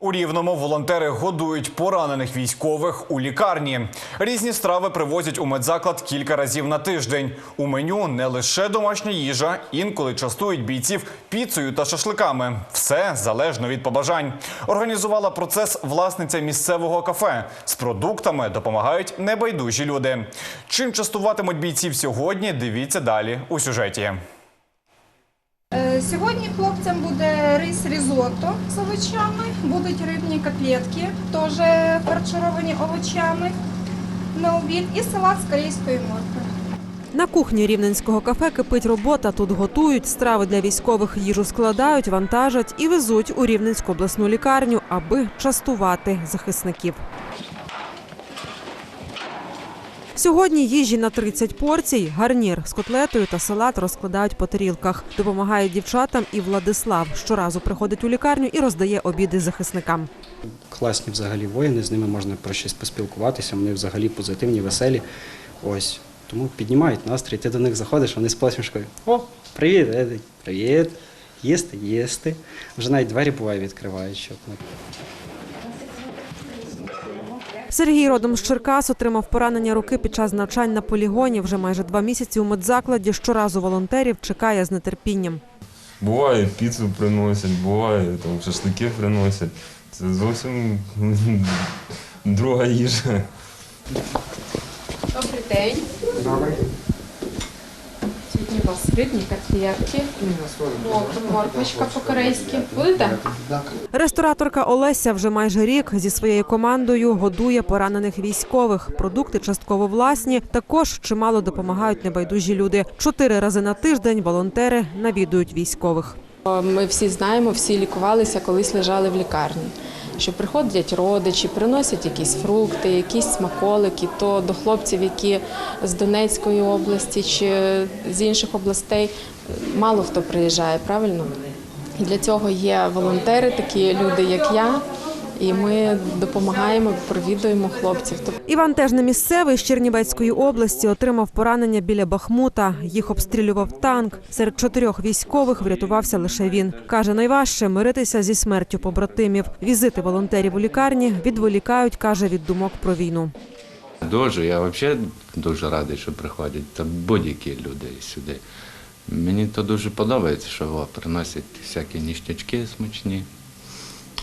У Рівному волонтери годують поранених військових у лікарні. Різні страви привозять у медзаклад кілька разів на тиждень. У меню не лише домашня їжа, інколи частують бійців піцею та шашликами. Все залежно від побажань. Організувала процес власниця місцевого кафе. З продуктами допомагають небайдужі люди. Чим частуватимуть бійців сьогодні? Дивіться далі у сюжеті. Сьогодні хлопцям буде рис різотто з овочами, будуть рибні котлетки, теж фаршировані овочами на обід і салат з корейської моркви. На кухні рівненського кафе кипить робота. Тут готують страви для військових, їжу складають, вантажать і везуть у Рівненську обласну лікарню, аби частувати захисників. Сьогодні їжі на 30 порцій, гарнір з котлетою та салат розкладають по тарілках. Допомагає дівчатам і Владислав. Щоразу приходить у лікарню і роздає обіди захисникам. класні взагалі воїни, з ними можна про щось поспілкуватися, вони взагалі позитивні, веселі. Ось. Тому піднімають настрій, ти до них заходиш, вони з посмішкою. О, привіт, привіт. Їсти, їсти. Вже навіть двері буває відкривають, щоб Сергій родом з Черкас отримав поранення руки під час навчань на полігоні. Вже майже два місяці у медзакладі. Щоразу волонтерів чекає з нетерпінням. Буває, піцу приносять, буває, там шашлики приносять. Це зовсім друга їжа. Добрий день. Сьогодні у вас рибні котлетки, мор- морквочка по-корейськи. Будете? Рестораторка Олеся вже майже рік зі своєю командою годує поранених військових. Продукти частково власні. Також чимало допомагають небайдужі люди. Чотири рази на тиждень волонтери навідують військових. Ми всі знаємо, всі лікувалися, колись лежали в лікарні. Що приходять родичі, приносять якісь фрукти, якісь смаколики, то до хлопців, які з Донецької області чи з інших областей, мало хто приїжджає, правильно? І для цього є волонтери, такі люди, як я, і ми допомагаємо, провідуємо хлопців. Іван теж не місцевий з Чернівецької області отримав поранення біля Бахмута. Їх обстрілював танк. Серед чотирьох військових врятувався лише він. Каже, найважче миритися зі смертю побратимів. Візити волонтерів у лікарні відволікають, каже, від думок про війну. Дуже, я взагалі дуже радий, що приходять та будь-які люди сюди. Мені то дуже подобається, що приносять всякі ніштячки смачні.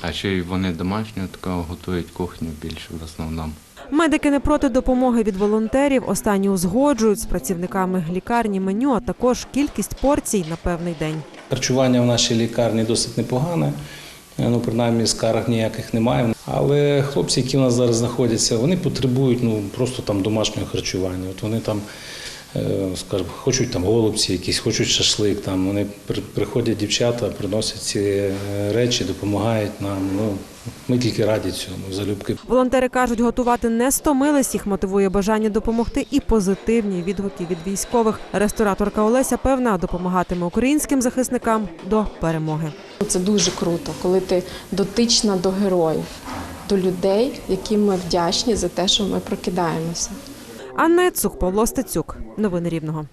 А ще й вони домашню такого готують кухню більше в основному. Медики не проти допомоги від волонтерів. Останні узгоджують з працівниками лікарні меню, а також кількість порцій на певний день. Харчування в нашій лікарні досить непогане. Е, Ну, принаймні, скарг ніяких немає. Але хлопці, які в нас зараз знаходяться, вони потребують ну, просто там домашнього харчування. От вони там, скажімо, хочуть там голубці, якісь, хочуть шашлик. Там. Вони при- приходять дівчата, приносять ці е, речі, допомагають нам. Ну, ми тільки раді цьому, залюбки. Волонтери кажуть, готувати не стомились. Їх мотивує бажання допомогти і позитивні відгуки від військових. Рестораторка Олеся певна допомагатиме українським захисникам до перемоги. Це дуже круто, коли ти дотична до героїв, до людей, яким ми вдячні за те, що ми прокидаємося. Анна Яцук, Павло Стецюк. Новини Рівного.